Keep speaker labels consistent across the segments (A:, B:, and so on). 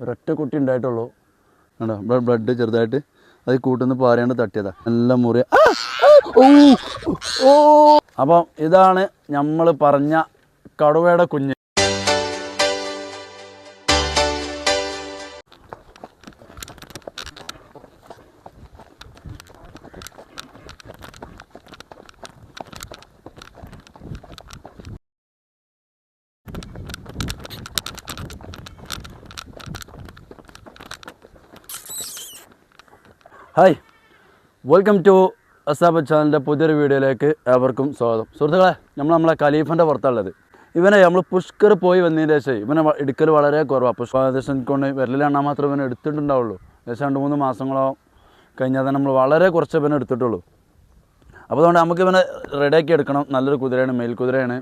A: ഒരൊറ്റ കുട്ടി ഉണ്ടായിട്ടുള്ളൂ. കണ്ടോ? ബ്ലഡ് ചെറുതായിട്ട് അത് കൂട്ടുന്ന പാരയാണ് തട്ടിയതാ. നല്ല മുറി! ഓ! അപ്പം ഇതാണ് നമ്മൾ പറഞ്ഞ കടുവയുടെ കുഞ്ഞ്. ഹായ്. വെൽക്കം ടു അസാബ് ചാനലിന്റെ പുതിയൊരു വീഡിയോയിലേക്ക് ഏവർക്കും സ്വാഗതം. സുഹൃത്തുക്കളെ നമ്മൾ നമ്മളെ കലീഫന്റെ പുറത്തുള്ളത് ഇവനെ നമ്മൾ പുഷ്കർ പോയി വന്നതിന് ശേഷം ഇവനെ എടുക്കൽ വളരെ കുറവാണ്. പുഷ്പ ഏകദേശം കൊണ്ട് വിരലിലെണ്ണാൻ മാത്രമേ ഇവനെ എടുത്തിട്ടുണ്ടാവുള്ളൂ. ഏകദേശം രണ്ട് മൂന്ന് മാസങ്ങളോ കഴിഞ്ഞാൽ തന്നെ നമ്മൾ വളരെ കുറച്ച് ഇവനെ എടുത്തിട്ടുള്ളൂ. അപ്പോൾ അതുകൊണ്ട് നമുക്ക് ഇവനെ റെഡിയാക്കി എടുക്കണം. നല്ലൊരു കുതിരയാണ് മെയിൽ കുതിരയാണ്.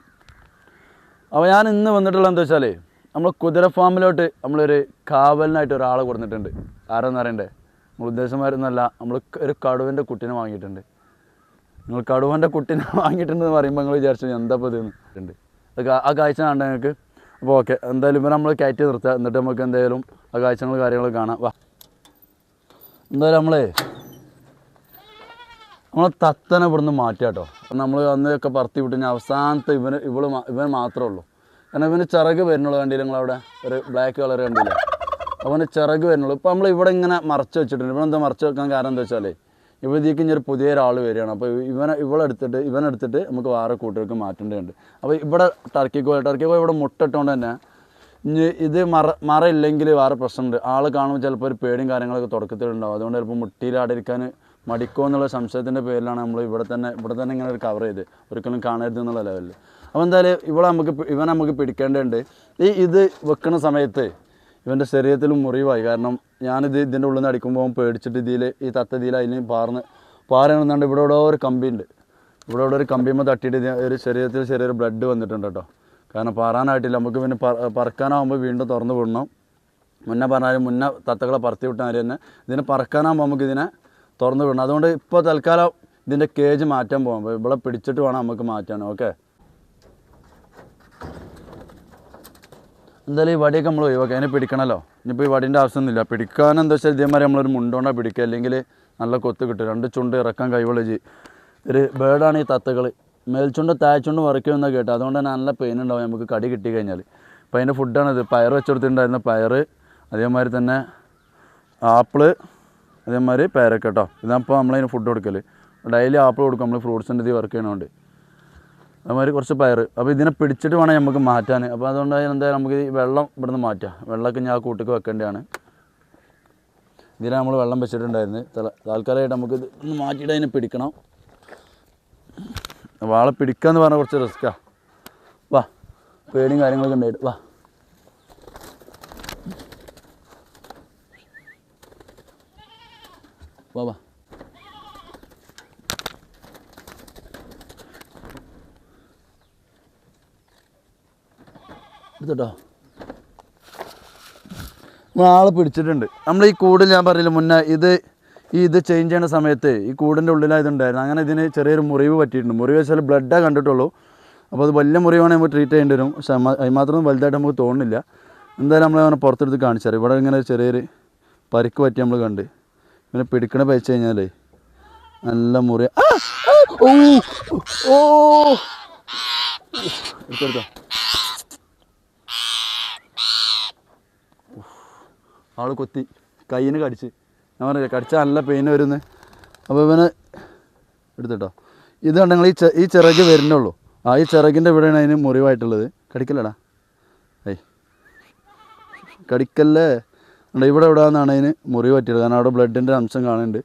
A: അപ്പോൾ ഞാൻ ഇന്ന് വന്നിട്ടുള്ള എന്താ വെച്ചാൽ നമ്മൾ കുതിര ഫാമിലോട്ട് നമ്മളൊരു കാവലിനായിട്ട് ഒരാളെ കൊടുത്തിട്ടുണ്ട്. ആരാന്ന് അറിയണ്ടേ? നമ്മൾ ഉദ്ദേശമായിരുന്നല്ല നമ്മൾ ഒരു കടുവന്റെ കുട്ടീനെ വാങ്ങിയിട്ടുണ്ട്. നിങ്ങൾ കടുവന്റെ കുട്ടീനെ വാങ്ങിയിട്ടുണ്ടെന്ന് പറയുമ്പോൾ നിങ്ങൾ വിചാരിച്ചു എന്താ ഉണ്ട് അത് ആ കാഴ്ച കണ്ട ഞങ്ങൾക്ക് അപ്പോൾ ഓക്കെ. എന്തായാലും ഇവരെ നമ്മൾ കയറ്റി നിർത്തുക എന്നിട്ട് നമുക്ക് എന്തായാലും ആ കാഴ്ചകൾ കാര്യങ്ങൾ കാണാം. വാ. എന്തായാലും നമ്മളേ നമ്മൾ തത്തനെ ഇവിടുന്ന് മാറ്റുക കേട്ടോ. നമ്മൾ അന്നൊക്കെ പറത്തി വിട്ടു അവസാനത്തെ ഇവന് ഇവൾ ഇവന് മാത്രമേ ഉള്ളൂ. കാരണം ഇവന് ചിറക് വരുന്നുള്ളൂ കണ്ടില്ല നിങ്ങളവിടെ? ഒരു ബ്ലാക്ക് കളർ കണ്ടില്ല? അവന് ചിറക് വരുന്നുള്ളൂ. ഇപ്പം നമ്മൾ ഇവിടെ ഇങ്ങനെ മറച്ച് വെച്ചിട്ടുണ്ട്. ഇവിടെ എന്താ മറച്ച് വെക്കാൻ കാരണം എന്താ വെച്ചാൽ ഇവിടേക്ക് ഇനി ഒരു പുതിയ ഒരാൾ വരികയാണ് അപ്പോൾ ഇവനെ ഇവളെടുത്തിട്ട് ഇവനെടുത്തിട്ട് നമുക്ക് വേറെ കൂട്ടുകാർക്ക് മാറ്റേണ്ടതുണ്ട്. അപ്പോൾ ഇവിടെ ടർക്കി കോഴി ടർക്കി കോഴി ഇവിടെ മുട്ടിട്ടുകൊണ്ട് തന്നെ ഇനി ഇത് മറ മറ ഇല്ലെങ്കിൽ വേറെ പ്രശ്നമുണ്ട്. ആൾ കാണുമ്പോൾ ചിലപ്പോൾ ഒരു പേടിയും കാര്യങ്ങളൊക്കെ തുടക്കത്തിലുണ്ടാവും. അതുകൊണ്ട് ചിലപ്പോൾ മുട്ടിയിലാടിരിക്കാൻ മടിക്കോ എന്നുള്ള സംശയത്തിന്റെ പേരിലാണ് നമ്മൾ ഇവിടെ തന്നെ ഇവിടെ തന്നെ ഇങ്ങനെ ഒരു കവർ ചെയ്ത് ഒരിക്കലും കാണരുത് എന്നുള്ള ലെവലിൽ അപ്പോൾ എന്തായാലും ഇവിടെ നമുക്ക് ഇവനെ നമുക്ക് പിടിക്കേണ്ടതുണ്ട്. ഈ ഇത് വെക്കുന്ന സമയത്ത് ഇവന്റെ ശരീരത്തിൽ മുറിവായി. കാരണം ഞാനിത് ഇതിന്റെ ഉള്ളിൽ നിന്ന് അടിക്കുമ്പോൾ പേടിച്ചിട്ട് ഇതിൽ ഈ തത്ത ഇതിൽ അതിന് പാർന്ന് പാറണെന്നുണ്ട് ഇവിടെ ഇവിടെ ഒരു കമ്പി ഉണ്ട് ഇവിടെ ഇവിടെ ഒരു കമ്പിയുമ്പോൾ തട്ടിയിട്ട് ഒരു ശരീരത്തിൽ ചെറിയൊരു ബ്ലഡ് വന്നിട്ടുണ്ട് കേട്ടോ. കാരണം പാറാനായിട്ടില്ല. നമുക്ക് പിന്നെ പറ- പറക്കാനാകുമ്പോൾ വീണ്ടും തുറന്നു വിടണം. മുന്നേ പറഞ്ഞാലും മുന്നേ തത്തകളെ പറത്തി വിട്ടാൽ തന്നെ ഇതിനെ പറക്കാനാകുമ്പോൾ നമുക്ക് ഇതിനെ തുറന്നു വിടണം. അതുകൊണ്ട് ഇപ്പോൾ തൽക്കാലം ഇതിന്റെ കേജ് മാറ്റാൻ പോകാം ഇവിടെ പിടിച്ചിട്ട് വേണം നമുക്ക് മാറ്റാൻ. ഓക്കെ എന്തായാലും ഈ വടിയൊക്കെ നമ്മൾ ഒഴിവാക്കുക അതിനെ പിടിക്കണമല്ലോ ഇനിയിപ്പോൾ ഈ വടീന്റെ ആവശ്യമൊന്നുമില്ല. പിടിക്കാൻ എന്താ വെച്ചാൽ ഇതേമാതിരി നമ്മളൊരു മുണ്ടോണ്ടാ പിടിക്കുക. അല്ലെങ്കിൽ നല്ല കൊത്ത് കിട്ടും. രണ്ട് ചുണ്ട് ഇറക്കാൻ കഴിവുള്ള ജി ഒരു ബേഡാണ് ഈ തത്തകൾ മേൽച്ചുണ്ട് താഴ്ചുണ്ട് എന്നാൽ കേട്ടോ അതുകൊണ്ട് തന്നെ നല്ല പെയിൻ ഉണ്ടാവും നമുക്ക് കടി കിട്ടി കഴിഞ്ഞാൽ അപ്പോൾ അതിന്റെ ഫുഡാണിത് പയർ വെച്ചെടുത്തിട്ടുണ്ടായിരുന്ന പയർ അതേമാതിരി തന്നെ ആപ്പിൾ അതേമാതിരി പേരക്ക കേട്ടോ ഇതപ്പോൾ നമ്മളതിന് ഫുഡ് കൊടുക്കൽ ഡെയിലി ആപ്പിൾ കൊടുക്കും. നമ്മൾ ഫ്രൂട്ട്സിന്റെ ഇത് വർക്ക് ചെയ്യണോണ്ട് അതുമാതിരി കുറച്ച് പയർ അപ്പോൾ ഇതിനെ പിടിച്ചിട്ട് വേണം നമുക്ക് മാറ്റാൻ. അപ്പോൾ അതുകൊണ്ട് എന്തായാലും നമുക്ക് ഈ വെള്ളം ഇവിടുന്ന് മാറ്റാം. വെള്ളമൊക്കെ ഞാൻ കൂട്ടിക്ക് വെക്കേണ്ടതാണ്. ഇതിനെ നമ്മൾ വെള്ളം വെച്ചിട്ടുണ്ടായിരുന്നു. താൽക്കാലമായിട്ട് നമുക്ക് ഇത് ഒന്ന് മാറ്റിയിട്ട് അതിനെ പിടിക്കണം. വാള പിടിക്കുക എന്ന് പറഞ്ഞാൽ കുറച്ച് റിസ്ക്കാ വാ പേടിയും കാര്യങ്ങളൊക്കെ ഉണ്ടായിട്ട് വാ. വാ വാ. എടുത്തോട്ടോ നമ്മൾ പിടിച്ചിട്ടുണ്ട്. നമ്മൾ ഈ കൂടിൽ ഞാൻ പറഞ്ഞില്ല മുന്നേ ഇത് ഈ ഇത് ചേഞ്ച് ചെയ്യുന്ന സമയത്ത് ഈ കൂടിന്റെ ഉള്ളിലായതുണ്ടായിരുന്നു അങ്ങനെ ഇതിന് ചെറിയൊരു മുറിവ് പറ്റിയിട്ടുണ്ട്. മുറിവ് വെച്ചാൽ ബ്ലഡാണ് കണ്ടിട്ടുള്ളൂ. അപ്പോൾ അത് വലിയ മുറിവാണെങ്കിൽ നമുക്ക് ട്രീറ്റ് ചെയ്യേണ്ടി വരും. പക്ഷേ അതിമാത്രം വലുതായിട്ട് നമുക്ക് തോന്നുന്നില്ല. എന്തായാലും നമ്മൾ അങ്ങനെ പുറത്തെടുത്ത് കാണിച്ചാൽ ഇവിടെ ഇങ്ങനെ ചെറിയൊരു പരിക്ക് പറ്റി നമ്മൾ കണ്ട്. ഇങ്ങനെ പിടിക്കണ പഴിച്ച് കഴിഞ്ഞാലേ നല്ല മുറി! ഓ! ഓ! ആൾ കൊത്തി കയ്യിന് കടിച്ച്. ഞാൻ പറഞ്ഞില്ല കടിച്ച നല്ല പെയിൻ വരുന്നു. അപ്പോൾ ഇവന് എടുത്തിട്ടോ. ഇത് കണ്ടെങ്കിൽ ഈ ഈ ചിറക് വരുന്നുള്ളൂ. ആ ഈ ചിറകിന്റെ ഇവിടെയാണ് അതിന് മുറിവായിട്ടുള്ളത്. കടിക്കല്ലടാ. ഏയ്. കടിക്കല്ലേ? ഇവിടെ ഇവിടെ നിന്നാണ് അതിന് മുറിവ് പറ്റിയത്. കാരണം അവിടെ ബ്ലഡിന്റെ അംശം കാണുന്നുണ്ട്.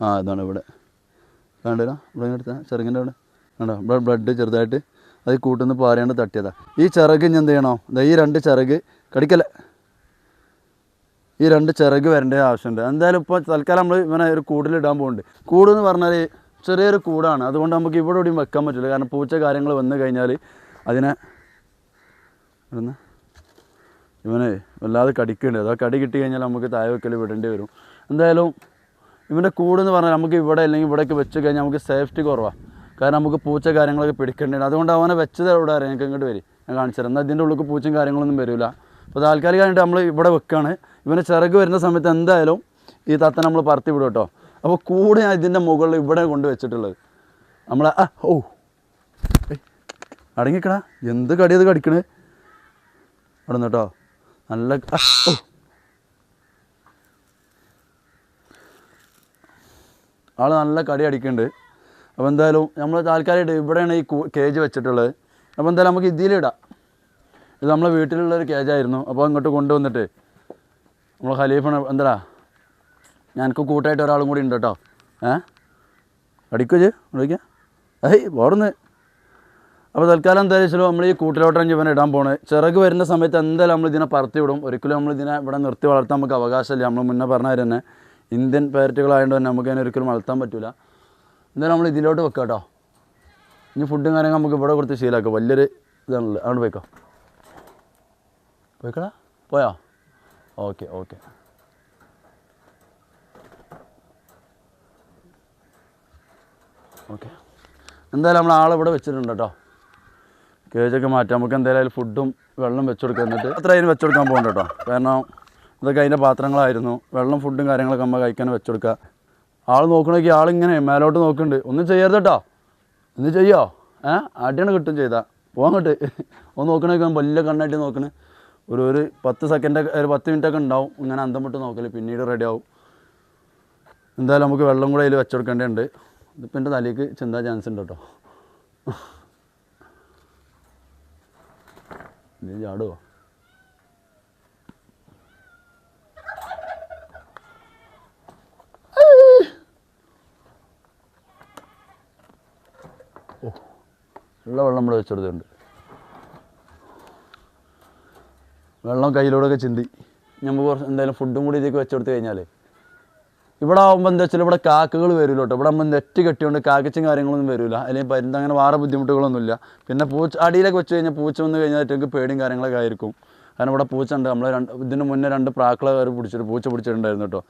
A: ആ ഇതാണ് ഇവിടെ. കണ്ടില്ല ഇവിടെ എടുത്താ ചിറകിന്റെ അവിടെ. കണ്ടോ ഇവിടെ ബ്ലഡ് ചെറുതായിട്ട് അത് കൂട്ടുന്ന പാരയാണ് തട്ടിയതാ. ഈ ചിറക് ഇനി എന്ത് ചെയ്യണോ? ഈ രണ്ട് ചിറക് കടിക്കല്ല? ഈ രണ്ട് ചിറക് വരേണ്ട ആവശ്യമുണ്ട്. എന്തായാലും ഇപ്പോൾ തൽക്കാലം നമ്മൾ ഇവനെ ഒരു കൂടിലിടാൻ പോകുന്നുണ്ട് കൂടെന്ന് പറഞ്ഞാൽ ചെറിയൊരു കൂടാണ്. അതുകൊണ്ട് നമുക്ക് ഇവിടെ ഇവിടെയും വെക്കാൻ പറ്റില്ല. കാരണം പൂച്ച കാര്യങ്ങൾ വന്നു കഴിഞ്ഞാൽ അതിനെ ഇവിടുന്ന് ഇവനെ വല്ലാതെ കടിക്കേണ്ടത് ആ കടി കിട്ടി കഴിഞ്ഞാൽ നമുക്ക് താഴെ വെക്കൽ വിടേണ്ടി വരും. എന്തായാലും ഇവന്റെ കൂടെന്ന് പറഞ്ഞാൽ നമുക്ക് ഇവിടെ അല്ലെങ്കിൽ ഇവിടെയൊക്കെ വെച്ച് കഴിഞ്ഞാൽ നമുക്ക് സേഫ്റ്റി കുറവാണ് കാരണം നമുക്ക് പൂച്ച കാര്യങ്ങളൊക്കെ പിടിക്കേണ്ടത് അതുകൊണ്ട് അവനെ വെച്ചത് എവിടെ അറിയാം? എനിക്ക് ഇങ്ങോട്ട് വരും. ഞാൻ കാണിച്ചു തരാം. എന്നാൽ ഇതിന്റെ ഉള്ളിൽ പൂച്ചയും കാര്യങ്ങളൊന്നും വരില്ല അപ്പോൾ താൽക്കാലികമായിട്ട് നമ്മൾ ഇവിടെ വെക്കുകയാണ് ഇവനെ ചിറക് വരുന്ന സമയത്ത് എന്തായാലും ഈ തത്ത നമ്മൾ പറത്തി വിടും കേട്ടോ. അപ്പോൾ കൂടെ ഞാൻ ഇതിന്റെ മുകളിൽ ഇവിടെ കൊണ്ട് വെച്ചിട്ടുള്ളത്. നമ്മൾ ആ ഓ. അടങ്ങിക്കടാ. എന്ത് കടിയത് കടിക്കണേ? അവിടെ കേട്ടോ. നല്ല ഓ. ആൾ നല്ല കടി അടിക്കുന്നുണ്ട് അപ്പോൾ എന്തായാലും നമ്മൾ താൽക്കാലികമായിട്ട് ഇവിടെയാണ് ഈ കേജ് വെച്ചിട്ടുള്ളത്. അപ്പോൾ എന്തായാലും നമുക്ക് ഇതിലിടാം ഇത് നമ്മളെ വീട്ടിലുള്ള ഒരു കേജായിരുന്നു അപ്പോൾ ഇങ്ങോട്ട് കൊണ്ടുവന്നിട്ട് നമ്മൾ ഖലീഫാണ് എന്താടാ? ഞാനക്ക് കൂട്ടായിട്ട് ഒരാളും കൂടി ഉണ്ട് കേട്ടോ. ഏ? അടിക്കുജ് വിളിക്കാം? ഏയ് പോടുന്ന് അപ്പോൾ തൽക്കാലം എന്തായാലും വെച്ചാലും നമ്മൾ ഈ കൂട്ടിലോട്ടാണ് ഇവനെ ഇടാൻ പോണേ. ചിറക് വരുന്ന സമയത്ത് എന്തായാലും നമ്മൾ ഇതിനെ പറത്തി വിടും. ഒരിക്കലും നമ്മൾ ഇതിനെ ഇവിടെ നിർത്തി വളർത്താൻ നമുക്ക് അവകാശമില്ല. നമ്മൾ മുന്നേ പറഞ്ഞ തന്നെ ഇന്ത്യൻ പാരറ്റുകളായതുകൊണ്ട് തന്നെ നമുക്ക് അതിനെ ഒരിക്കലും വളർത്താൻ പറ്റില്ല എന്തായാലും നമ്മൾ ഇതിലോട്ട് വെക്കാം കേട്ടോ ഇനി ഫുഡും കാര്യങ്ങൾ നമുക്ക് ഇവിടെ കൊടുത്ത് ശീലമാക്കാം വലിയൊരു ഇതാണല്ലോ. അങ്ങോട്ട് പോയിക്കോ. പോയിക്കടാ. പോയോ? Okay okay. ഓക്കെ. എന്തായാലും നമ്മൾ ആളെ ഇവിടെ വെച്ചിട്ടുണ്ട് കേട്ടോ കേജൊക്കെ മാറ്റാം. നമുക്ക് എന്തായാലും ഫുഡും വെള്ളം വെച്ചു കൊടുക്കുക എന്നിട്ട്. അത്ര അതിന് വെച്ചു കൊടുക്കാൻ പോകണ്ട കേട്ടോ കാരണം ഇതൊക്കെ അതിന്റെ പാത്രങ്ങളായിരുന്നു. വെള്ളം ഫുഡും കാര്യങ്ങളൊക്കെ നമ്മൾ കഴിക്കാൻ വെച്ചു കൊടുക്കുക. ആൾ നോക്കണമെങ്കിൽ ആളിങ്ങനെ മേലോട്ട് നോക്കുന്നുണ്ട് ഒന്നും ചെയ്യരുത് കേട്ടോ ഒന്ന് ചെയ്യോ? ഏ? അടിയാണ് കിട്ടും ചെയ്താൽ പോകാൻ കിട്ട് ഒന്ന് നോക്കണേക്ക് വലിയ കണ്ണായിട്ട് നോക്കണ്. ഒരു ഒരു പത്ത് സെക്കൻഡൊക്കെ ഒരു പത്ത് മിനിറ്റൊക്കെ ഉണ്ടാവും. ഇങ്ങനെ അന്തം വിട്ട് നോക്കൽ. പിന്നീട് റെഡി ആവും. എന്തായാലും നമുക്ക് വെള്ളം കൂടെ അതിൽ വെച്ചുകൊടുക്കേണ്ടതുണ്ട് ഇതിപ്പോൾ എന്റെ തലേക്ക് ചിന്താ ചാൻസ് ഉണ്ട് കേട്ടോ. ചാടുവോ? ഉള്ള വെള്ളം നമ്മൾ വെച്ചെടുത്തുണ്ട് വെള്ളം കയ്യിലൂടെയൊക്കെ ചിന്തി. നമുക്ക് കുറച്ച് എന്തായാലും ഫുഡും കൂടി ഇതിലേക്ക് വെച്ചെടുത്ത് കഴിഞ്ഞാൽ ഇവിടെ ആകുമ്പോൾ എന്താ വെച്ചാൽ ഇവിടെ കാക്കകൾ വരില്ല കേട്ടോ ഇവിടെ ആകുമ്പോൾ നെറ്റ് കെട്ടിയോണ്ട് കാക്കച്ചും കാര്യങ്ങളൊന്നും വരില്ല അല്ലെങ്കിൽ പരുന്ത് അങ്ങനെ വേറെ ബുദ്ധിമുട്ടുകളൊന്നുമില്ല. പിന്നെ പൂച്ച അടിയിലൊക്കെ വെച്ച് കഴിഞ്ഞാൽ പൂച്ച വന്ന് കഴിഞ്ഞാൽ ഏറ്റവും പേടിയും കാര്യങ്ങളൊക്കെ ആയിരിക്കും. കാരണം ഇവിടെ പൂച്ച ഉണ്ട്. നമ്മൾ രണ്ട് ഇതിന് മുന്നേ രണ്ട് പ്രാക്കളെ കയറി പിടിച്ചിട്ട് പൂച്ച പിടിച്ചിട്ടുണ്ടായിരുന്നു കേട്ടോ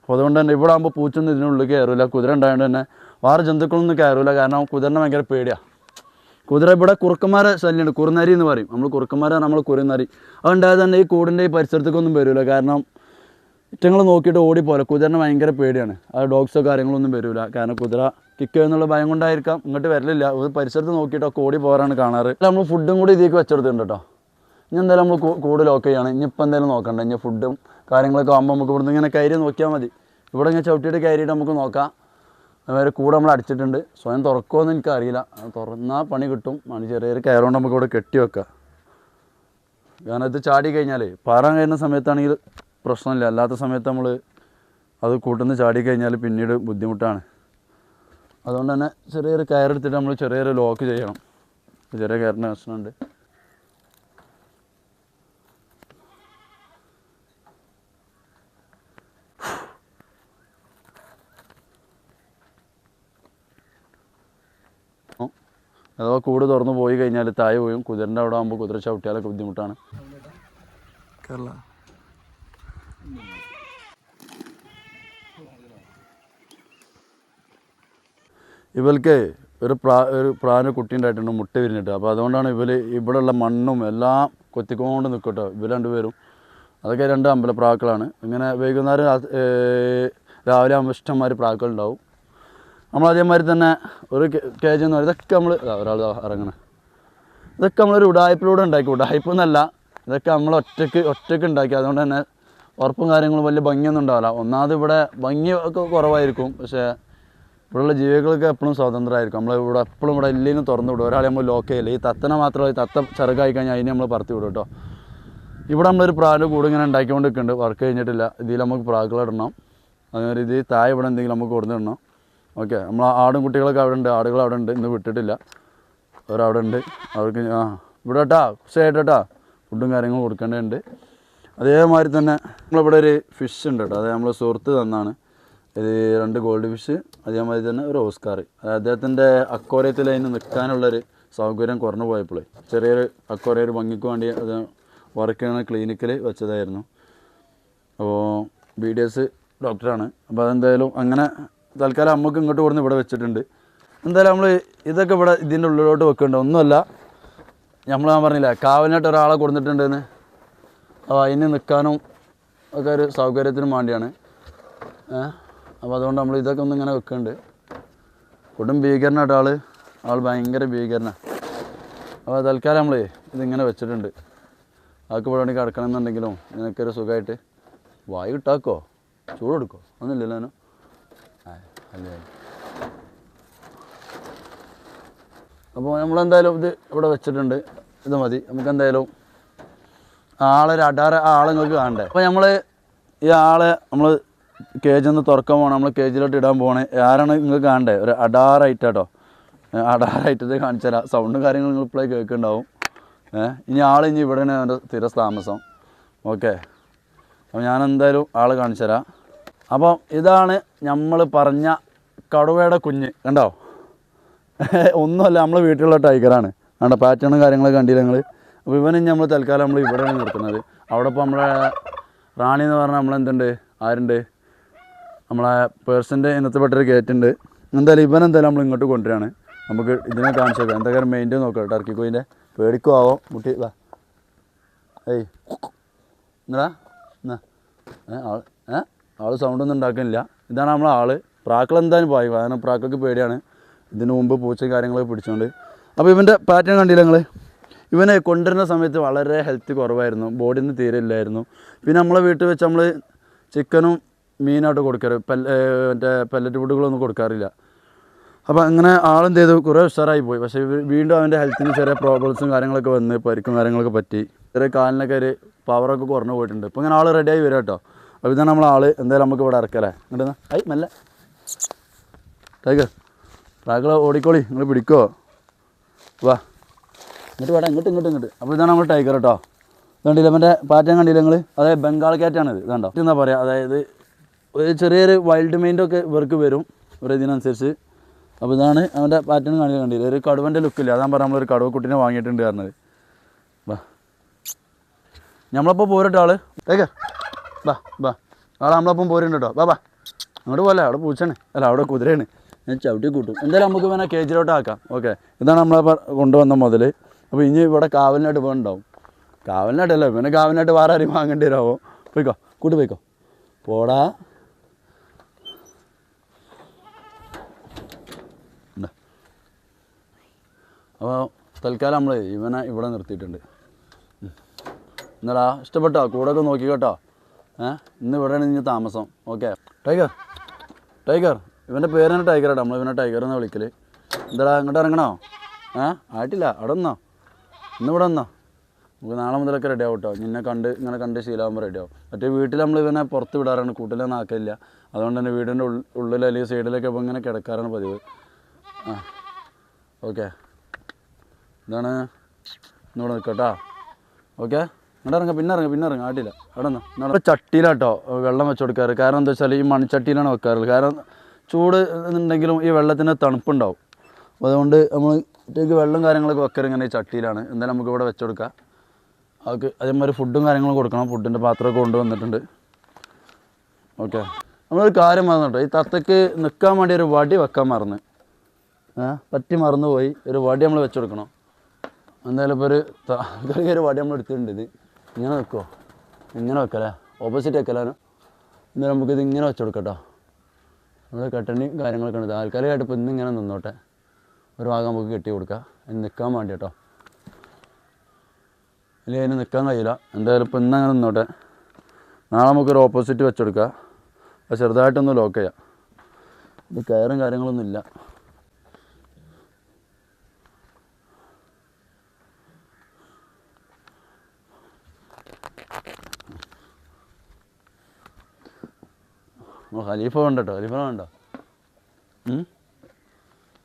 A: അപ്പോൾ അതുകൊണ്ട് തന്നെ ഇവിടെ ആകുമ്പോൾ പൂച്ചൊന്നും ഇതിനുള്ളിൽ കയറില്ല കുതിര ഉണ്ടായതുകൊണ്ട് തന്നെ വേറെ ജന്തുക്കളൊന്നും കയറില്ല കാരണം കുതിരനെ ഭയങ്കര പേടിയാണ് കുതിര ഇവിടെ കുറുക്കന്മാരെ ശല്യമുണ്ട്. കുറുനരി എന്ന് പറയും. നമ്മൾ കുറുക്കന്മാരെ നമ്മൾ കുറുനരി. അതുണ്ടായത് തന്നെ ഈ കൂടിന്റെ ഈ പരിസരത്തേക്കൊന്നും വരില്ല കാരണം ഇറ്റങ്ങൾ നോക്കിയിട്ട് ഓടിപ്പോലെ കുതിരനെ ഭയങ്കര പേടിയാണ്. അത് ഡോഗ്സോ കാര്യങ്ങളൊന്നും വരില്ല കാരണം കുതിര കിക്ക് എന്നുള്ള ഭയം കൊണ്ടായിരിക്കാം. ഇങ്ങോട്ട് വരലില്ല. ഒരു പരിസരത്ത് നോക്കിയിട്ടൊക്കെ ഓടി പോകാറാണ് കാണാറ്. നമ്മൾ ഫുഡും കൂടി ഇതിലേക്ക് വെച്ചെടുത്തിട്ടുണ്ട് കേട്ടോ ഇനി എന്തായാലും നമ്മൾ കൂടുതൽ കൂട് ലോക്ക് ചെയ്യാണ്. ഇനിയിപ്പോൾ എന്തായാലും നോക്കണ്ട. ഇനി ഫുഡും കാര്യങ്ങളൊക്കെ ആകുമ്പോൾ നമുക്ക് ഇവിടുന്ന് ഇങ്ങനെ കയറി നോക്കിയാൽ മതി. ഇവിടെ ഇങ്ങനെ ചവിട്ടിയിട്ട് കയറിയിട്ട് നമുക്ക് നോക്കാം. അതുമാതിരി കൂടെ നമ്മൾ അടിച്ചിട്ടുണ്ട്. സ്വയം തുറക്കുമോ എന്ന് എനിക്കറിയില്ല തുറന്നാൽ പണി കിട്ടും. മണി ചെറിയൊരു കയറുകൊണ്ട് നമുക്ക് ഇവിടെ കെട്ടി വെക്കാം. കാരണം ഇത് ചാടി കഴിഞ്ഞാൽ പാറാൻ കഴിയുന്ന സമയത്താണെങ്കിൽ പ്രശ്നമില്ല. അല്ലാത്ത സമയത്ത് നമ്മൾ അത് കൂട്ടുന്ന ചാടി കഴിഞ്ഞാൽ പിന്നീട് ബുദ്ധിമുട്ടാണ്. അതുകൊണ്ട് തന്നെ ചെറിയൊരു കയറെടുത്തിട്ട് നമ്മൾ ചെറിയൊരു ലോക്ക് ചെയ്യണം. ചെറിയ കയറിന്റെ പ്രശ്നമുണ്ട് അഥവാ കൂട് തുറന്നു പോയി കഴിഞ്ഞാൽ താഴെ പോയും കുതിരന്റെ അവിടെ ആകുമ്പോൾ കുതിര ചവിട്ടിയാലൊക്കെ ബുദ്ധിമുട്ടാണ്.
B: കേരള.
A: ഇവർക്ക് ഒരു പ്രാ ഒരു പ്രാന് കുട്ടി ഉണ്ടായിട്ടുണ്ട് മുട്ട വിരിഞ്ഞിട്ട്. അപ്പോൾ അതുകൊണ്ടാണ് ഇവർ ഇവിടെയുള്ള മണ്ണും എല്ലാം കൊത്തിക്കൊണ്ട് നിൽക്കട്ടോ ഇവർ രണ്ടുപേരും. അതൊക്കെ രണ്ട് അമ്പലപ്രാക്കളാണ്. ഇങ്ങനെ വൈകുന്നേരം രാവിലെ ഇഷ്ടംമാതിരി പ്രാക്കളുണ്ടാവും. നമ്മൾ അതേമാതിരി തന്നെ ഒരു കെ ജി എന്ന് പറയുന്നത് ഇതൊക്കെ നമ്മൾ ഒരാൾ ഇറങ്ങണേ. ഇതൊക്കെ നമ്മളൊരു ഉടായ്പിലൂടെ ഉണ്ടാക്കി. ഉടായ്പ എന്നല്ല ഇതൊക്കെ നമ്മൾ ഒറ്റയ്ക്ക് ഒറ്റയ്ക്ക് ഉണ്ടാക്കി. അതുകൊണ്ട് തന്നെ ഉറപ്പും കാര്യങ്ങളും വലിയ ഭംഗിയൊന്നും ഉണ്ടാവില്ല. ഒന്നാമത് ഇവിടെ ഭംഗി ഒക്കെ കുറവായിരിക്കും. പക്ഷേ ഇവിടെയുള്ള ജീവികൾക്ക് എപ്പോഴും സ്വതന്ത്രമായിരിക്കും നമ്മൾ ഇവിടെ എപ്പോഴും ഇവിടെ എല്ലിനും തുറന്നു വിടും. ഒരാളെ നമ്മൾ ലോക്ക് ചെയ്യില്ല. ഈ തത്തനെ മാത്രമല്ല തത്ത ചെറുക്കായി കഴിഞ്ഞാൽ അതിനെ നമ്മൾ പറത്തി വിടും കേട്ടോ. ഇവിടെ നമ്മളൊരു പ്രാൽ കൂടെ ഇങ്ങനെ ഉണ്ടാക്കിക്കൊണ്ട് നിൽക്കുന്നുണ്ട് വർക്ക് കഴിഞ്ഞിട്ടില്ല. ഇതിൽ നമുക്ക് പ്രാക്കുകൾ അതുമാതിരി ഇത് താഴെ ഇവിടെ എന്തെങ്കിലും നമുക്ക് കൊടുത്തിടണം ഓക്കെ നമ്മൾ ആടും കുട്ടികളൊക്കെ അവിടെ ഉണ്ട് ആടുകൾ അവിടെ ഉണ്ട് ഇന്ന് വിട്ടിട്ടില്ല. അവരവിടെ ഉണ്ട് അവർക്ക് ആ ഇവിടെ കേട്ടാ കുറച്ചായിട്ട് ഫുഡും കാര്യങ്ങളും കൊടുക്കേണ്ടതുണ്ട്. അതേമാതിരി തന്നെ നമ്മളിവിടെ ഒരു ഫിഷ് ഉണ്ട് കേട്ടോ അത് നമ്മൾ സുഹൃത്ത് തന്നാണ്. ഇത് രണ്ട് ഗോൾഡ് ഫിഷ് അതേമാതിരി തന്നെ ഒരു ഓസ്കാർ അത് അദ്ദേഹത്തിന്റെ അക്വാറിയത്തിൽ അതിന് നിൽക്കാനുള്ളൊരു സൗകര്യം കുറഞ്ഞു പോയപ്പോഴേ ചെറിയൊരു അക്വാറിയ ഒരു ഭംഗിക്ക് വേണ്ടി അത് വർക്ക് ചെയ്യുന്ന ക്ലിനിക്കിൽ വെച്ചതായിരുന്നു. അപ്പോൾ ബി ഡി എസ് ഡോക്ടറാണ് അപ്പോൾ അതെന്തായാലും അങ്ങനെ തൽക്കാലം അമ്മയ്ക്ക് ഇങ്ങോട്ട് കൊടുന്ന് ഇവിടെ വെച്ചിട്ടുണ്ട്. എന്തായാലും നമ്മൾ ഇതൊക്കെ ഇവിടെ ഇതിന്റെ ഉള്ളിലോട്ട് വെക്കുന്നുണ്ട് ഒന്നുമല്ല നമ്മൾ ഞാൻ പറഞ്ഞില്ല കാവലിനായിട്ട് ഒരാളെ കൊടുത്തിട്ടുണ്ടെന്ന്. അപ്പോൾ അതിന് നിൽക്കാനും ഒക്കെ ഒരു സൗകര്യത്തിനും വേണ്ടിയാണ്. അപ്പോൾ അതുകൊണ്ട് നമ്മൾ ഇതൊക്കെ ഒന്ന് ഇങ്ങനെ വെക്കുന്നുണ്ട് കൊടും ഭീകരനായിട്ട് ആൾ ആൾ ഭയങ്കര ഭീകരനാണ് അപ്പോൾ തൽക്കാലം നമ്മൾ ഇതിങ്ങനെ വെച്ചിട്ടുണ്ട്. ആൾക്ക് ഇവിടെ വേണമെങ്കിൽ കിടക്കണമെന്നുണ്ടെങ്കിലും നിനക്കൊരു സുഖമായിട്ട് വായു ഇട്ടാക്കോ? ചൂട് കൊടുക്കോ? ഒന്നുമില്ലല്ലോ അപ്പോൾ നമ്മളെന്തായാലും ഇത് ഇവിടെ വെച്ചിട്ടുണ്ട്. ഇത് മതി. നമുക്ക് എന്തായാലും ആളൊരു അടാറ് ആളെ നിങ്ങൾക്ക് കാണണ്ടേ? അപ്പോൾ നമ്മൾ ഈ ആളെ നമ്മൾ കേജിൽ നിന്ന് തുറക്കാൻ പോകണം നമ്മൾ കേജിലോട്ട് ഇടാൻ പോകണേ ആരാണ് നിങ്ങൾക്ക് കാണണ്ടേ? ഒരു അടാറായിട്ട് കേട്ടോ അടാറായിട്ട് ഇത് കാണിച്ചു തരാം. സൗണ്ടും കാര്യങ്ങളും നിങ്ങൾ ഇപ്പോഴേ കേൾക്കുന്നുണ്ടാവും. ഇനി ആൾ ഇനി ഇവിടെയാണ് എന്റെ സ്ഥിര താമസം. ഓക്കെ അപ്പോൾ ഞാൻ എന്തായാലും ആൾ കാണിച്ചു തരാം. അപ്പം ഇതാണ് നമ്മൾ പറഞ്ഞ കടുവയുടെ കുഞ്ഞ് കണ്ടോ? ഒന്നുമല്ല നമ്മൾ വീട്ടിലുള്ള ടൈഗറാണ്. കണ്ട പാറ്റേണും കാര്യങ്ങളൊക്കെ കണ്ടില്ല ഞങ്ങൾ അപ്പോൾ ഇവനെ നമ്മൾ തൽക്കാലം നമ്മൾ ഇവിടെയാണ് നിർത്തുന്നത്. അവിടെ ഇപ്പോൾ നമ്മളെ റാണി എന്ന് പറഞ്ഞാൽ നമ്മളെന്തുണ്ട്? ആരുണ്ട്? നമ്മളെ പേഴ്സന്റെ ഇനത്തിൽപ്പെട്ടൊരു ഗേറ്റ് ഉണ്ട്. എന്തായാലും ഇവനെന്തായാലും നമ്മൾ ഇങ്ങോട്ട് കൊണ്ടുവരാണ് നമുക്ക് ഇതിനെ കാണിച്ചു നോക്കാം. എന്തൊക്കെ മെയിന്റെ നോക്കാം ടർക്കി കോയിന്റെ പേടിക്കോ ആവോ? മുട്ടി വാ. ഏയ്. എന്നാ എന്നാ ഏ? ആൾ സൗണ്ടൊന്നും ഉണ്ടാക്കുന്നില്ല ഇതാണ് നമ്മളെ ആൾ. പ്രാക്കൾ എന്തായാലും പോയി. കാരണം പ്രാക്കൾക്ക് പേടിയാണ്. ഇതിന് മുമ്പ് പൂച്ച കാര്യങ്ങളൊക്കെ പിടിച്ചുകൊണ്ട് അപ്പോൾ ഇവന്റെ പാറ്റേൺ കണ്ടില്ല നിങ്ങൾ ഇവനെ കൊണ്ടുവരുന്ന സമയത്ത് വളരെ ഹെൽത്ത് കുറവായിരുന്നു. ബോഡിയിൽ നിന്ന് തീരെ ഇല്ലായിരുന്നു. പിന്നെ നമ്മളെ വീട്ടിൽ വെച്ച് നമ്മൾ ചിക്കനും മീനായിട്ട് കൊടുക്കാറ് പെല്ല മറ്റേ പെല്ലറ്റ് ഫുഡുകളൊന്നും കൊടുക്കാറില്ല. അപ്പോൾ അങ്ങനെ ആളെന്ത് ചെയ്തു? കുറേ ഉഷാറായി പോയി. പക്ഷേ വീണ്ടും അവന്റെ ഹെൽത്തിന് ചെറിയ പ്രോബ്ലംസും കാര്യങ്ങളൊക്കെ വന്ന് പരിക്കും കാര്യങ്ങളൊക്കെ പറ്റി. ചെറിയ കാലിനൊക്കെ ഒരു പവറൊക്കെ കുറഞ്ഞു പോയിട്ടുണ്ട്. ഇപ്പോൾ ഇങ്ങനെ ആൾ റെഡിയായി വരാം കേട്ടോ അപ്പോൾ ഇതാണ് നമ്മളെ ആൾ. എന്തായാലും നമുക്ക് ഇവിടെ ഇറക്കല്ലേ ഇങ്ങോട്ട് ഐ മെല്ലെ. ടൈഗർ ട്രാക്കളെ ഓടിക്കോളി. നിങ്ങൾ പിടിക്കോ. വാ. എന്നിട്ട് വേടാ. ഇങ്ങോട്ട് ഇങ്ങോട്ട് ഇങ്ങോട്ട്. അപ്പോൾ ഇതാണ് നമ്മൾ ടൈഗർ കേട്ടോ കണ്ടില്ല മറ്റേ പാറ്റേൺ കണ്ടില്ല നിങ്ങൾ അതായത് ബംഗാൾ ക്യാറ്റാണിത്. ഇതുണ്ടോ? എന്താ പറയുക അതായത് ഒരു ചെറിയൊരു വൈൽഡ് മൈൻഡൊക്കെ ഇവർക്ക് വരും. ഒരു ഇതിനനുസരിച്ച്. അപ്പോൾ ഇതാണ് അവന്റെ പാറ്റേൺ കാണിക്കാൻ കണ്ടില്ല? ഒരു കടുവന്റെ ലുക്കില്ല അതാണ് പറഞ്ഞ നമ്മളൊരു കടുവ കുട്ടീനെ വാങ്ങിയിട്ടുണ്ട് പറഞ്ഞത്. വാ. നമ്മളപ്പോൾ പോരട്ടോ ആൾ ടൈഗർ. വാ ബാ നാളെ നമ്മളപ്പം പോരുന്നുണ്ട് കേട്ടോ ബാ ബാ അങ്ങോട്ട് പോലെ അവിടെ പൂച്ചാണ് അല്ല അവിടെ കുതിരയാണ്. ഞാൻ ചവിട്ടി കൂട്ടും. എന്തായാലും നമുക്ക് വേണേൽ കേജിലോട്ട് ആക്കാം. ഓക്കെ. ഇതാണ് നമ്മളെ കൊണ്ടുവന്ന മുതൽ അപ്പോൾ ഇനി ഇവിടെ കാവലിനായിട്ട് പോകണ്ടാവും കാവലിനായിട്ടല്ല പിന്നെ കാവലിനായിട്ട് വേറെ ആരെയും വാങ്ങേണ്ടി വരാമോ പോയിക്കോ. കൂട്ട് പോയിക്കോ. പോടാ. അപ്പോൾ തൽക്കാലം നമ്മൾ ഇവനെ ഇവിടെ നിർത്തിയിട്ടുണ്ട്. എന്നാടാ ഇഷ്ടപ്പെട്ടോ? കൂടൊക്കെ നോക്കി കേട്ടോ ഇന്ന് ഇവിടെയാണ് ഇനി താമസം. ഓക്കെ ടൈഗർ ടൈഗർ ഇവന്റെ പേര് തന്നെ ടൈഗറാണ് നമ്മൾ ഇവനെ ടൈഗർ എന്ന് വിളിക്കൽ എന്താടാ ഇങ്ങോട്ട് ഇറങ്ങണോ? ഏ? ആയിട്ടില്ല. അവിടെ നിന്നോ? ഇന്ന് ഇവിടെ നിന്നോ? നമുക്ക് നാളെ മുതലൊക്കെ റെഡി ആവും കേട്ടോ നിന്നെ കണ്ട് ഇങ്ങനെ കണ്ട് ശീലമാകുമ്പോൾ റെഡി ആവും. മറ്റേ വീട്ടിൽ നമ്മൾ ഇവനെ പുറത്ത് വിടാറാണ്. കൂട്ടിലൊന്നും ആക്കില്ല അതുകൊണ്ട് തന്നെ വീടിന്റെ ഉള്ളിൽ അല്ലെങ്കിൽ സൈഡിലൊക്കെ ഇപ്പോൾ ഇങ്ങനെ കിടക്കാറാണ് പതിവ്. ആ. ഓക്കെ ഇതാണ് ഇന്നിവിടെ നിൽക്കട്ടോ ഓക്കെ ഇങ്ങോട്ട് ഇറങ്ങാം പിന്നെ ഇറങ്ങാം പിന്നെ ഇറങ്ങാം. ആട്ടില്ല അവിടെ ചട്ടിയിലാട്ടോ വെള്ളം വെച്ച് കൊടുക്കാറ്. കാരണം എന്താ വെച്ചാൽ ഈ മൺചട്ടിയിലാണ് വെക്കാറുള്ളത് കാരണം ചൂട് ഉണ്ടെങ്കിലും ഈ വെള്ളത്തിന് തണുപ്പുണ്ടാവും. അപ്പോൾ അതുകൊണ്ട് നമ്മൾ ഇതിലേക്ക് വെള്ളം കാര്യങ്ങളൊക്കെ വെക്കാറ് ഇങ്ങനെ ചട്ടിയിലാണ്. എന്തായാലും നമുക്ക് ഇവിടെ വെച്ച് കൊടുക്കാം. അവർക്ക് അതേമാതിരി ഫുഡും കാര്യങ്ങളും കൊടുക്കണം. ഫുഡിന്റെ പാത്രമൊക്കെ കൊണ്ടുവന്നിട്ടുണ്ട് ഓക്കെ. നമ്മളൊരു കാര്യം മറന്നു കേട്ടോ ഈ തത്തക്ക് നിൽക്കാൻ വേണ്ടി ഒരു വടി വെക്കാൻ മറന്ന്. പറ്റി മറന്നു പോയി ഒരു വടി നമ്മൾ വെച്ച് കൊടുക്കണം. എന്തായാലും ഇപ്പോൾ ഒരു താൽക്കാലിക ഒരു വടി നമ്മൾ എടുത്തിട്ടുണ്ട് ഇത്. ഇങ്ങനെ വെക്കുമോ ഇങ്ങനെ വെക്കല്ലേ? ഓപ്പോസിറ്റ് വെക്കലാനോ എന്നാലും നമുക്കിത് ഇങ്ങനെ വെച്ച് കൊടുക്കട്ടോ. നമ്മൾ കട്ടണിയും കാര്യങ്ങളൊക്കെ ഉണ്ട്. താൽക്കാലികമായിട്ട് ഇപ്പോൾ ഇന്നിങ്ങനെ നിന്നോട്ടെ. ഒരു ഭാഗം നമുക്ക് കെട്ടി കൊടുക്കാം. അതിന് നിൽക്കാൻ വേണ്ടി കേട്ടോ ഇല്ല അതിന് നിൽക്കാൻ കഴിയില്ല. എന്തായാലും ഇപ്പോൾ ഇന്നങ്ങനെ നിന്നോട്ടെ. നാളെ നമുക്കൊരു ഓപ്പോസിറ്റ് വെച്ചെടുക്കാം അത് ചെറുതായിട്ടൊന്ന് ലോക്ക് ചെയ്യാം. ഇത് കയറും കാര്യങ്ങളൊന്നും ഇല്ല. ഖലീഫ വേണ്ട കേട്ടോ ഖലീഫ?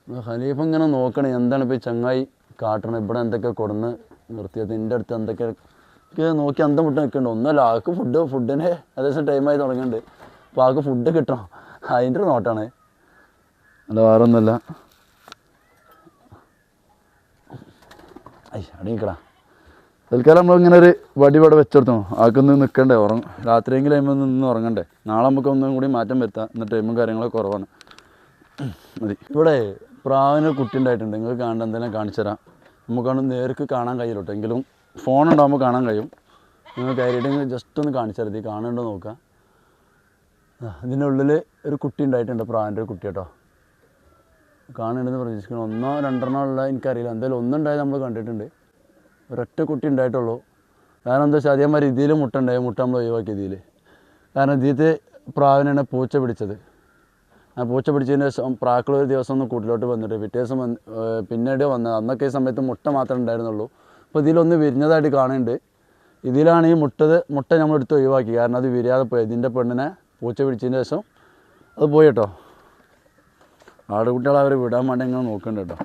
A: നമ്മൾ ഖലീഫ ഇങ്ങനെ നോക്കണേ എന്താണ് ഇപ്പോൾ ഈ ചങ്ങായി കാട്ടണം ഇവിടെ എന്തൊക്കെ കൊടുന്ന് നിർത്തിയത്? എന്റെ അടുത്ത് എന്തൊക്കെ നോക്കി അന്തം വിട്ട് നിൽക്കണ്ട ഒന്നുമല്ല ആൾക്ക് ഫുഡ് ഫുഡിന് ഏകദേശം ടൈമായി തുടങ്ങുന്നുണ്ട് അപ്പോൾ ആൾക്ക് ഫുഡ് കിട്ടണം. അതിന്റെ ഒരു നോട്ടാണ്. അല്ല വേറെ ഒന്നുമല്ല ഐ അടങ്ങിക്കടാ തൽക്കാലം നമ്മളിങ്ങനെ ഒരു വടി ഇവിടെ വെച്ചെടുത്തു. ആൾക്കൊന്ന് നിൽക്കണ്ടേ ഉറങ്ങ രാത്രിയെങ്കിലും കഴിയുമ്പോൾ നിന്ന് ഉറങ്ങണ്ടേ? നാളെ നമുക്ക് ഒന്നും കൂടി മാറ്റം വരുത്താം. എന്നിട്ട് ടൈമും കാര്യങ്ങളൊക്കെ കുറവാണ്. മതി. ഇവിടെ പ്രാവിന് കുട്ടി ഉണ്ടായിട്ടുണ്ട്. നിങ്ങൾ കാണേണ്ട എന്തെങ്കിലും കാണിച്ചു തരാം. നമുക്കാണ് നേർക്ക് കാണാൻ കഴിയില്ല എങ്കിലും ഫോൺ ഉണ്ടാകുമ്പോൾ കാണാൻ കഴിയും. നിങ്ങൾ കയറിയിട്ട് ജസ്റ്റ് ഒന്ന് കാണിച്ചു തരത്തി കാണുന്നുണ്ടോ നോക്കാം. ആ, ഇതിന്റെ ഉള്ളിൽ ഒരു കുട്ടി ഉണ്ടായിട്ടുണ്ട്. പ്രാവിന്റെ ഒരു കുട്ടി കേട്ടോ കാണുന്നുണ്ടെന്ന് പ്രതീക്ഷിക്കണം ഒന്നോ രണ്ടെണ്ണോ ഉള്ള എനിക്കറിയില്ല. എന്തായാലും ഒന്നുണ്ടായത് നമ്മൾ കണ്ടിട്ടുണ്ട്. ഒരൊറ്റ കുട്ടി ഉണ്ടായിട്ടുള്ളൂ. കാരണം എന്താ വെച്ചാൽ അതേമാതിരി ഇതിൽ മുട്ട ഉണ്ടായി. മുട്ട നമ്മൾ ഒഴിവാക്കി ഇതിൽ കാരണം ഇതിലത്തെ പ്രാവിനാണ് പൂച്ച പിടിച്ചത്. ആ പൂച്ച പിടിച്ചതിന് ശേഷം പ്രാക്കൾ ഒരു ദിവസം ഒന്ന് കൂട്ടിലോട്ട് വന്നിട്ട് പിറ്റേ ദിവസം വന്ന് പിന്നീട് വന്നത് അന്നൊക്കെ ഈ സമയത്ത് മുട്ട മാത്രമേ ഉണ്ടായിരുന്നുള്ളൂ. അപ്പോൾ ഇതിലൊന്ന് വിരിഞ്ഞതായിട്ട് കാണുന്നുണ്ട്. ഇതിലാണ് ഈ മുട്ടത് മുട്ട നമ്മൾ എടുത്ത് ഒഴിവാക്കി. കാരണം അത് വിരിയാതെ പോയി. ഇതിന്റെ പെണ്ണിനെ പൂച്ച പിടിച്ചതിന് ശേഷം അത് പോയി കേട്ടോ. ആടുകുട്ടികളെ അവർ വിടാൻ വേണ്ടി ഇങ്ങനെ നോക്കുന്നുണ്ട് കേട്ടോ.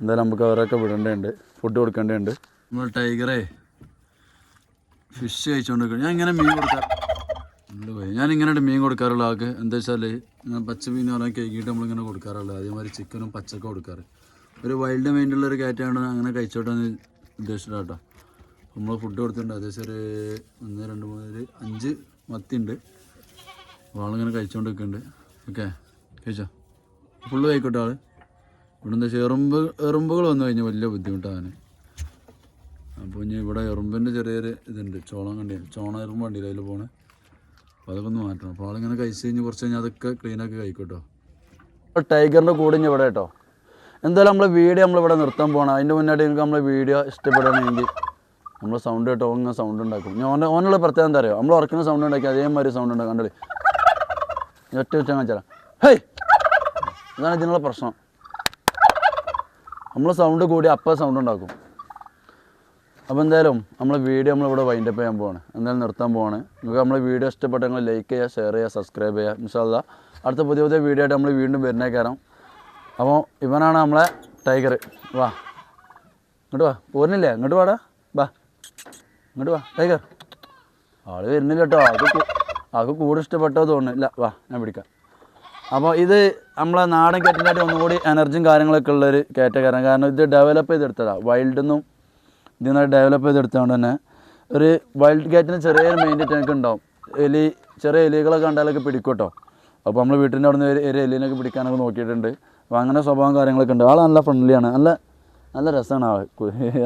A: എന്തായാലും നമുക്ക് അവരൊക്കെ വിടേണ്ടതുണ്ട്. ഫുഡ് കൊടുക്കേണ്ടതുണ്ട്. നമ്മൾ ടൈഗറേ ഫിഷ് കഴിച്ചുകൊണ്ട് ഞാൻ ഇങ്ങനെ മീൻ കൊടുക്കാം ഞാൻ ഇങ്ങനെ മീൻ കൊടുക്കാറുള്ള ആൾക്ക് എന്താ വെച്ചാൽ ഞാൻ പച്ച മീൻ പറഞ്ഞാൽ കേക്കിയിട്ട് നമ്മളിങ്ങനെ കൊടുക്കാറുള്ളത്. അതേമാതിരി ചിക്കനും പച്ചക്കും കൊടുക്കാറ്. ഒരു വൈൽഡ് മൈൻഡുള്ള ഒരു കാറ്റാണ് അങ്ങനെ കഴിച്ചോട്ടെന്ന് ഉദ്ദേശിച്ചിട്ട് കേട്ടോ. നമ്മൾ ഫുഡ് കൊടുത്തിട്ടുണ്ട്. അതേ ഒരു ഒന്ന് രണ്ട് മൂന്ന് അഞ്ച് മത്തി ഉണ്ട് അപ്പോൾ ആളിങ്ങനെ കഴിച്ചുകൊണ്ട് നിൽക്കുന്നുണ്ട് ഓക്കെ കഴിച്ചോ? ഫുള്ള് കഴിക്കോട്ടെ ആൾ. ഇവിടെ എന്താ വെച്ചാൽ എറുമ്പ് എറുമ്പുകൾ വന്നു കഴിഞ്ഞാൽ വലിയ ബുദ്ധിമുട്ടാണ്. അപ്പോൾ ഇനി ഇവിടെ എറുമ്പിന്റെ ചെറിയൊരു ഇതുണ്ട് ചോളം കണ്ടി ചോണ എറുമ്പ് കണ്ടില്ല അതിൽ പോണേ? അപ്പോൾ അതൊക്കെ ഒന്ന് മാറ്റണം. അപ്പോൾ ആളിങ്ങനെ കഴിച്ച് കഴിഞ്ഞ് കുറച്ച് കഴിഞ്ഞാൽ അതൊക്കെ ക്ലീനാക്കി കഴിക്കട്ടോ. ടൈഗറിന്റെ കൂടെ ഇനി ഇവിടെ കേട്ടോ. എന്തായാലും നമ്മളെ വീഡിയോ നമ്മളിവിടെ നിർത്താൻ പോകണം അതിന്റെ മുന്നായിട്ട് നിങ്ങൾക്ക് നമ്മളെ വീഡിയോ ഇഷ്ടപ്പെടണമെങ്കിൽ നമ്മൾ സൗണ്ട് കേട്ടോ ഇങ്ങനെ സൗണ്ട് ഉണ്ടാക്കും. ഞാൻ ഓനെ ഓനുള്ള പ്രത്യേകം എന്താ അറിയോ? നമ്മൾ ഉറക്കുന്ന സൗണ്ട് ഉണ്ടാക്കി അതേമാതിരി സൗണ്ട് ഉണ്ടാക്കാം. കണ്ടി? ഒറ്റ ഉച്ച ഹേയ്! ഇതാണ് ഇതിനുള്ള പ്രശ്നം. നമ്മൾ സൗണ്ട് കൂടി അപ്പം സൗണ്ട് ഉണ്ടാക്കും. അപ്പോൾ എന്തായാലും നമ്മളെ വീഡിയോ നമ്മളിവിടെ വൈൻഡപ്പ് ചെയ്യാൻ പോവാണ്. എന്തായാലും നിർത്താൻ പോവാണ്. നിങ്ങൾക്ക് നമ്മളെ വീഡിയോ ഇഷ്ടപ്പെട്ടെങ്കിൽ ലൈക്ക് ചെയ്യുക ഷെയർ ചെയ്യുക സബ്സ്ക്രൈബ് ചെയ്യുക. ഇൻഷാല്ല അടുത്ത പുതിയ പുതിയ വീഡിയോ ആയിട്ട് നമ്മൾ വീണ്ടും വരുന്നേക്കാരം അപ്പോൾ ഇവനാണ് നമ്മളെ ടൈഗർ വാ. ഇങ്ങോട്ട് വാ. പോരുന്നില്ലേ? ഇങ്ങോട്ട് വാടാ. വാ. ഇങ്ങോട്ട് വാ. ടൈഗർ ആൾ വരുന്നില്ല കേട്ടോ. അത് അത് ആൾക്ക് കൂടെ ഇഷ്ടപ്പെട്ടോ തോന്നുന്നില്ല വാ ഞാൻ പിടിക്കാം. അപ്പോൾ ഇത് നമ്മളെ നാടൻ കാറ്റിനായിട്ട് ഒന്നുകൂടി എനർജിയും കാര്യങ്ങളൊക്കെ ഉള്ളൊരു കാറ്റഗറി കാരണം ഇത് ഡെവലപ്പ് ചെയ്തെടുത്തതാണ് വൈൽഡിൽ നിന്നും ഇതിൽ നിന്ന് ഡെവലപ്പ് ചെയ്തെടുത്തതുകൊണ്ട് തന്നെ ഒരു വൈൽഡ് കാറ്റിന് ചെറിയൊരു മെയിന്റെയിൻ എനിക്ക് ഉണ്ടാവും. എലി ചെറിയ എലികളൊക്കെ കണ്ടാലൊക്കെ പിടിക്കൂട്ടോ കേട്ടോ അപ്പോൾ നമ്മൾ വീട്ടിന്റെ അവിടെ നിന്ന് ഒരു എലിനൊക്കെ പിടിക്കാനൊക്കെ നോക്കിയിട്ടുണ്ട്. അപ്പോൾ അങ്ങനെ സ്വഭാവം കാര്യങ്ങളൊക്കെ ഉണ്ട്. ആൾ നല്ല ഫ്രണ്ട്ലിയാണ് നല്ല നല്ല രസമാണ് ആൾ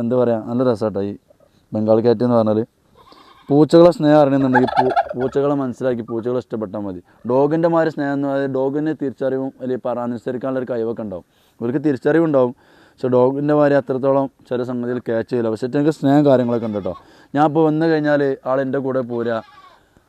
A: എന്താ പറയുക നല്ല രസമാട്ടോ ഈ ബംഗാൾ കാറ്റ് എന്ന് പറഞ്ഞാൽ പൂച്ചകളെ സ്നേഹം അറിയണമെന്നുണ്ടെങ്കിൽ പൂ പൂച്ചകളെ മനസ്സിലാക്കി പൂച്ചകളെ ഇഷ്ടപ്പെട്ടാൽ മതി. ഡോഗിന്റെ മാതിരി സ്നേഹം എന്ന് പറയുന്നത് ഡോഗിനെ തിരിച്ചറിവും അല്ലെങ്കിൽ പറ അനുസരിക്കാനുള്ള ഒരു കഴിവൊക്കെ ഉണ്ടാവും. ഇവർക്ക് തിരിച്ചറിവുണ്ടാവും പക്ഷെ ഡോഗിന്റെ മാതിരി അത്രത്തോളം ചില സംഗതിയിൽ ക്യാച്ച് ചെയ്യില്ല. പക്ഷേ എനിക്ക് സ്നേഹം കാര്യങ്ങളൊക്കെ ഉണ്ട് കേട്ടോ. ഞാൻ ഇപ്പോൾ വന്നു കഴിഞ്ഞാൽ ആൾ എന്റെ കൂടെ പോരുക.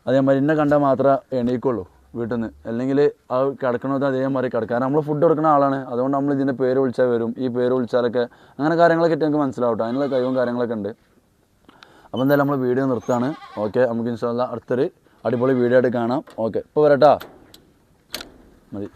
A: അതേമാതിരി എന്നെ കണ്ടാൽ മാത്രമേ എണീക്കുള്ളൂ വീട്ടിൽ നിന്ന്. അല്ലെങ്കിൽ ആ കിടക്കണത് അതേമാതിരി കിടക്കുക കാരണം നമ്മൾ ഫുഡ് കൊടുക്കുന്ന ആളാണ്. അതുകൊണ്ട് നമ്മൾ ഇതിന്റെ പേര് വിളിച്ചാൽ വരും. ഈ പേര് വിളിച്ചാലൊക്കെ അങ്ങനെ കാര്യങ്ങളൊക്കെ എനിക്ക് മനസ്സിലാവും കേട്ടോ. അതിനുള്ള കഴിവും കാര്യങ്ങളൊക്കെ ഉണ്ട്. അപ്പോൾ എന്തായാലും നമ്മൾ വീഡിയോ നിർത്താണ് ഓക്കെ നമുക്ക് ഇൻഷാല്ല അടുത്തൊരു അടിപൊളി വീഡിയോ ആയിട്ട് കാണാം. ഓക്കെ ഇപ്പോൾ വരട്ടാ. മതി.